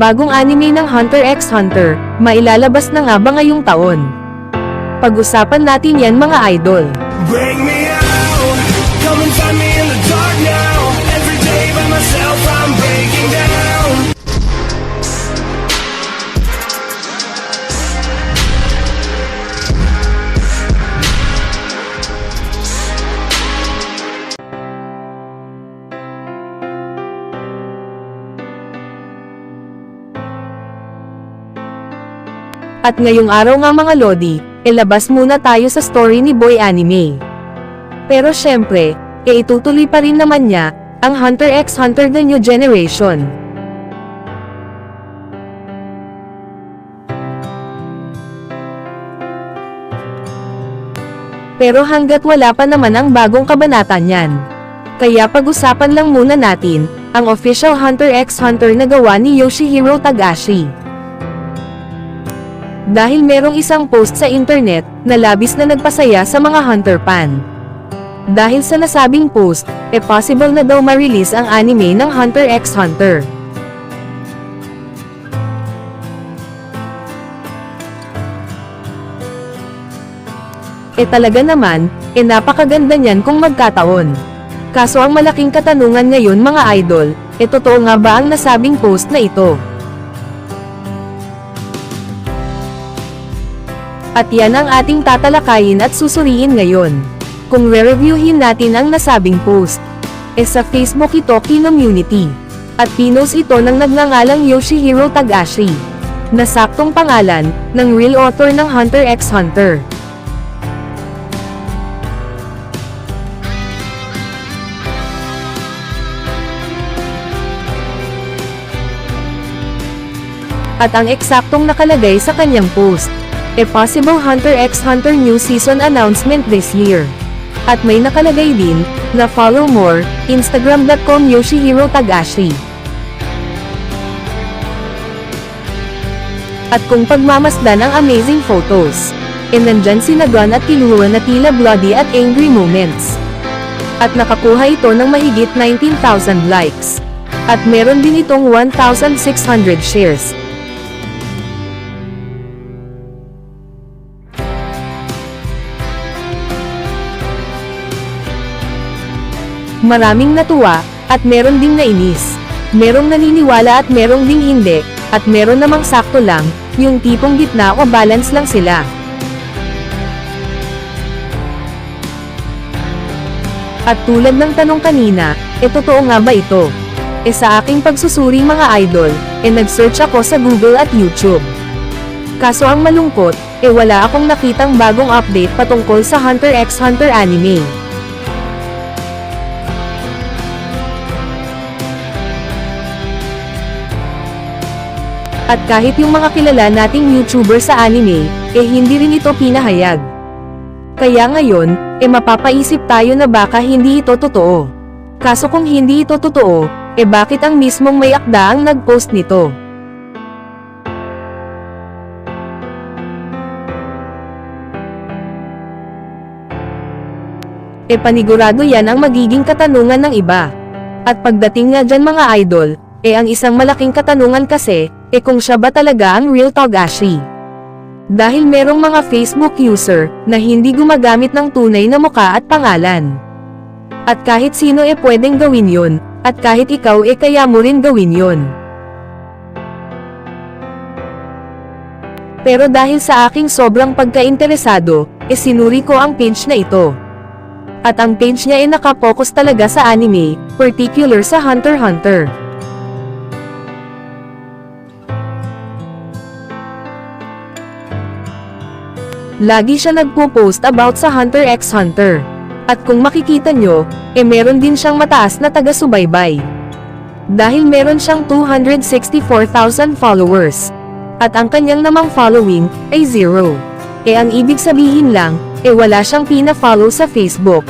bagong anime ng Hunter x Hunter, mailalabas na nga ba ngayong taon? Pag-usapan natin yan mga idol. Bring me At ngayong araw nga mga Lodi, ilabas muna tayo sa story ni Boy Anime. Pero syempre, e itutuloy pa rin naman niya, ang Hunter x Hunter The New Generation. Pero hanggat wala pa naman ang bagong kabanata niyan. Kaya pag-usapan lang muna natin, ang official Hunter x Hunter na gawa ni Yoshihiro Tagashi. Dahil merong isang post sa internet na labis na nagpasaya sa mga Hunter fan. Dahil sa nasabing post, e possible na daw ma-release ang anime ng Hunter x Hunter. E talaga naman, e napakaganda niyan kung magkataon. Kaso ang malaking katanungan ngayon mga idol, e totoo nga ba ang nasabing post na ito? At yan ang ating tatalakayin at susuriin ngayon. Kung re-reviewin natin ang nasabing post. E sa Facebook ito Community. At pinost ito ng nagngangalang Yoshihiro Tagashi. Na saktong pangalan, ng real author ng Hunter x Hunter. At ang eksaktong nakalagay sa kanyang post. A possible Hunter x Hunter new season announcement this year. At may nakalagay din, na follow more, instagram.com Yoshihiro Tagashi. At kung pagmamasdan ang amazing photos, e nandyan si Nagon at Kilua na tila bloody at angry moments. At nakakuha ito ng mahigit 19,000 likes. At meron din itong 1,600 shares. Maraming natuwa, at meron ding nainis. Merong naniniwala at merong ding hindi, at meron namang sakto lang, yung tipong gitna o balance lang sila. At tulad ng tanong kanina, e totoo nga ba ito? E sa aking pagsusuri mga idol, e nag-search ako sa Google at YouTube. Kaso ang malungkot, e wala akong nakitang bagong update patungkol sa Hunter x Hunter anime. At kahit yung mga kilala nating YouTuber sa anime, eh hindi rin ito pinahayag. Kaya ngayon, eh mapapaisip tayo na baka hindi ito totoo. Kaso kung hindi ito totoo, eh bakit ang mismong may akda ang nag-post nito? E panigurado yan ang magiging katanungan ng iba. At pagdating nga dyan mga idol, eh ang isang malaking katanungan kasi, eh kung siya ba talaga ang real Togashi. Dahil merong mga Facebook user, na hindi gumagamit ng tunay na muka at pangalan. At kahit sino eh pwedeng gawin yun, at kahit ikaw eh kaya mo rin gawin yun. Pero dahil sa aking sobrang pagkainteresado, eh sinuri ko ang page na ito. At ang page niya ay nakapokus talaga sa anime, particular sa Hunter x Hunter. Lagi siya nagpo-post about sa Hunter x Hunter. At kung makikita nyo, eh meron din siyang mataas na taga-subaybay. Dahil meron siyang 264,000 followers. At ang kanyang namang following, ay zero. Eh ang ibig sabihin lang, eh wala siyang pina-follow sa Facebook.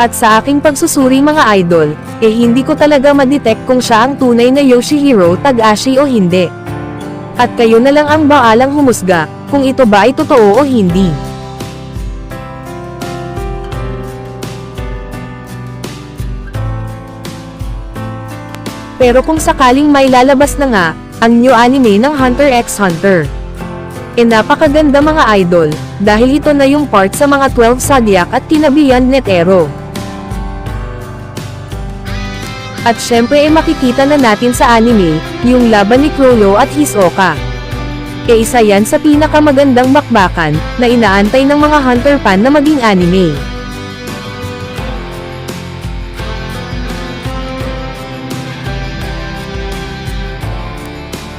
At sa aking pagsusuri mga idol, eh hindi ko talaga ma-detect kung siya ang tunay na Yoshihiro Tagashi o hindi. At kayo na lang ang baalang humusga, kung ito ba ay totoo o hindi. Pero kung sakaling may lalabas na nga, ang new anime ng Hunter x Hunter. E napakaganda mga idol, dahil ito na yung part sa mga 12 Zodiac at kinabihan Netero. At syempre e makikita na natin sa anime, yung laban ni Crollo at Hisoka. E yan sa pinakamagandang bakbakan, na inaantay ng mga Hunter fan na maging anime.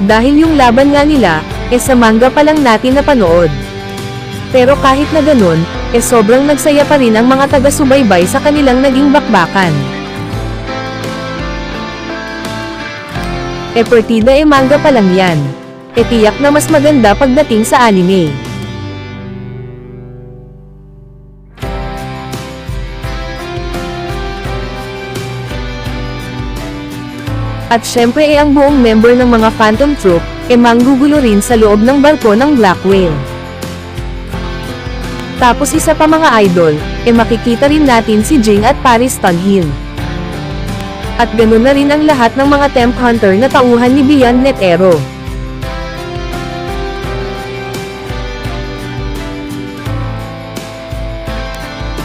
Dahil yung laban nga nila, e sa manga pa lang natin napanood. Pero kahit na ganun, e sobrang nagsaya pa rin ang mga taga-subaybay sa kanilang naging bakbakan. E partida e manga pa lang yan. E tiyak na mas maganda pagdating sa anime. At syempre e ang buong member ng mga Phantom Troop, e manggugulo rin sa loob ng barko ng Black Whale. Tapos isa pa mga idol, e makikita rin natin si Jing at Paris Tunhill. At ganun na rin ang lahat ng mga temp hunter na tauhan ni Beyond Netero.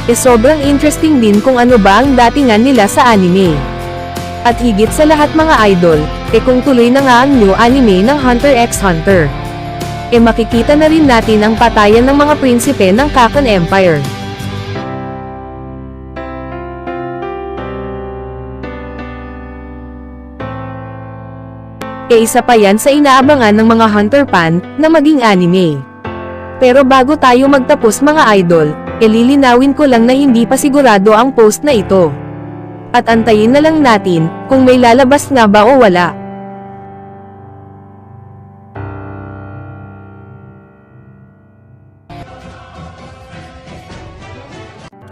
E sobrang interesting din kung ano ba ang datingan nila sa anime. At higit sa lahat mga idol, e kung tuloy na nga ang new anime ng Hunter x Hunter. E makikita na rin natin ang patayan ng mga prinsipe ng Kakan Empire. E isa pa yan sa inaabangan ng mga Hunter fan, na maging anime. Pero bago tayo magtapos mga idol, e ko lang na hindi pa sigurado ang post na ito. At antayin na lang natin, kung may lalabas nga ba o wala.